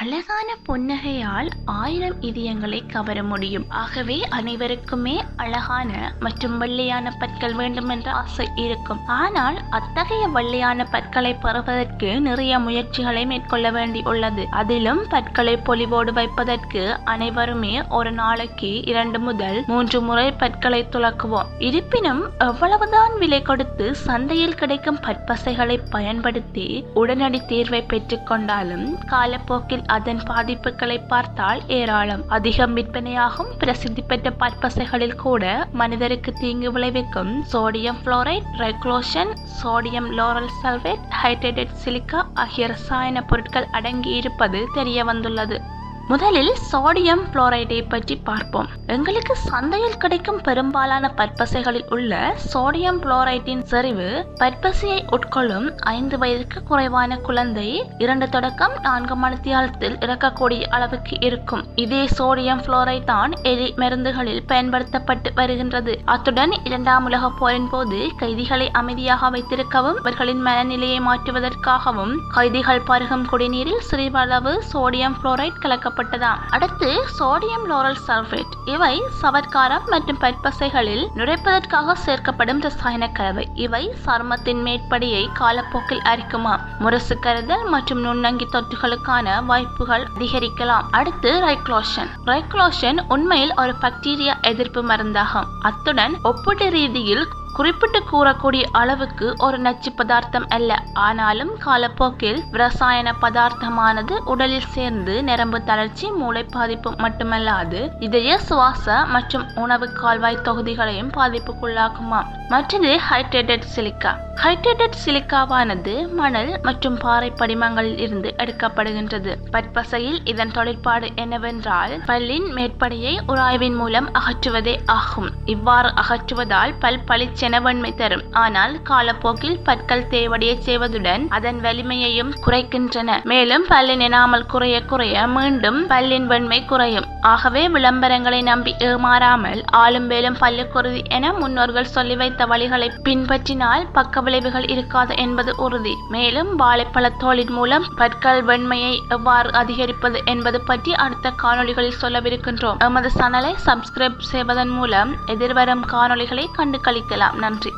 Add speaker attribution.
Speaker 1: அழகான புன்னகையால் ஆயிரம் இதயங்களை கவர முடியும். ஆகவே அனைவருக்குமே அழகான மற்றும் வெள்ளையான பற்கள் வேண்டுமென்ற ஆசை இருக்கும். ஆனால் அத்தகைய வெள்ளையான பற்களை பெறுவதற்கு நிறைய முயற்சிகளை மேற்கொள்ள வேண்டி உள்ளது. அதிலும் பற்களை பொலிவோடு வைப்பதற்கு அனைவருமே ஒரு நாளைக்கு இரண்டு முதல் மூன்று முறை பற்களை துலக்குவோம். இருப்பினும் எவ்வளவுதான் விலை கொடுத்து சந்தையில் கிடைக்கும் பற்பசைகளை பயன்படுத்தி உடனடி தீர்வை பெற்றுக்கொண்டாலும் காலப்போக்கில் அதன் பாதிப்புகளை பார்த்தால் ஏராளம். அதிகம் விற்பனையாகும் பிரசித்தி பெற்ற பற்பசைகளில் கூட மனிதருக்கு தீங்கு விளைவிக்கும் sodium fluoride ரெக்ளோஷன் sodium lauryl sulphate hydrated silica ஆகிய ரசாயன பொருட்கள் அடங்கி இருப்பது தெரிய வந்துள்ளது முதலில் சோடியம் புளோரைடை பற்றி பார்ப்போம். எங்களுக்கு சந்தையில் கிடைக்கும் பெரும்பாலான பற்பசைகளில் உள்ள சோடியம் புளோரைட்டின் செறிவு பற்பசையை உட்கொள்ளும் ஐந்து வயதுக்கு குறைவான குழந்தை இரண்டு தொடக்கம் நான்கு மணித்தியாலத்தில் இறக்கக்கூடிய அளவுக்கு இருக்கும். இதே சோடியம் புளோரைட் தான் எலி மருந்துகளில் பயன்படுத்தப்பட்டு வருகின்றது. அத்துடன் இரண்டாம் உலக போரின் போது கைதிகளை அமைதியாக வைத்திருக்கவும் அவர்களின் மனநிலையை மாற்றுவதற்காகவும் கைதிகள் பருகும் குடிநீரில் சிறிதளவு சோடியம் புளோரைட் கலக்கப்பட்டதாம் அடுத்து சோடியம் லோரல் சல்பேட் இவை சவர்க்காரம் மற்றும் பற்பசைகளில் நுழைப்பதற்காக சேர்க்கப்படும் ரசாயன கலவை. இவை சருமத்தின் மேற்படியை காலப்போக்கில் அரிக்குமா? முரசு கருதல் மற்றும் நுண்ணங்கி தொற்றுகளுக்கான வாய்ப்புகள் அதிகரிக்கலாம். அடுத்து ரைக்ளோஷன் ரைக்ளோஷன் உண்மையில் ஒரு பாக்டீரியா எதிர்ப்பு மருந்தாகும். அத்துடன் ஒப்பீட்டு ரீதியில் குறிப்பிட்டு கூறக்கூடிய அளவுக்கு ஒரு நச்சு பதார்த்தம் அல்ல. ஆனாலும் காலப்போக்கில் ரசாயன பதார்த்தமானது உடலில் சேர்ந்து நரம்பு தளர்ச்சி மூளை பாதிப்பு மட்டுமல்லாது இதய சுவாச மற்றும் உணவு கால்வாய் தொகுதிகளையும் பாதிப்புக்குள்ளாக்குமா மற்றது ஹைட்ரேட்டட் சிலிக்கா. ஹைட்ரேட்டட் சிலிக்காவானது மணல் மற்றும் பாறை படிமங்களில் இருந்து எடுக்கப்படுகின்றது. பற்பசையில் இதன் தொழிற்பாடு என்னவென்றால் பல்லின் மேற்படியை உராய்வின் மூலம் அகற்றுவதே ஆகும். இவ்வாறு அகற்றுவதால் பல் பளிச்சென வெண்மை தரும். ஆனால் காலப்போக்கில் பற்கள் தேவடைய செய்வதுடன் அதன் வலிமையையும் குறைக்கின்றன. மேலும் பல்லின் எனாமல் குறைய குறைய மீண்டும் பல்லின் வெண்மை குறையும். ஆகவே விளம்பரங்களை நம்பி ஏமாறாமல் ஆளும் வேலும் பல்லுக்குருதி என முன்னோர்கள் சொல்லி வைத்த வழிகளை பின்பற்றினால் பக்க விளைவுகள் இருக்காது என்பது உறுதி. மேலும் வாழைப்பழத்தோளின் மூலம் பற்கள் வெண்மையை எவ்வாறு அதிகரிப்பது என்பது பற்றி அடுத்த காணொளிகளில் சொல்லவிருக்கின்றோம். எமது சேனலை சப்ஸ்கிரைப் செய்வதன் மூலம் எதிர்வரும் காணொளிகளை கண்டு கழிக்கலாம் நன்றி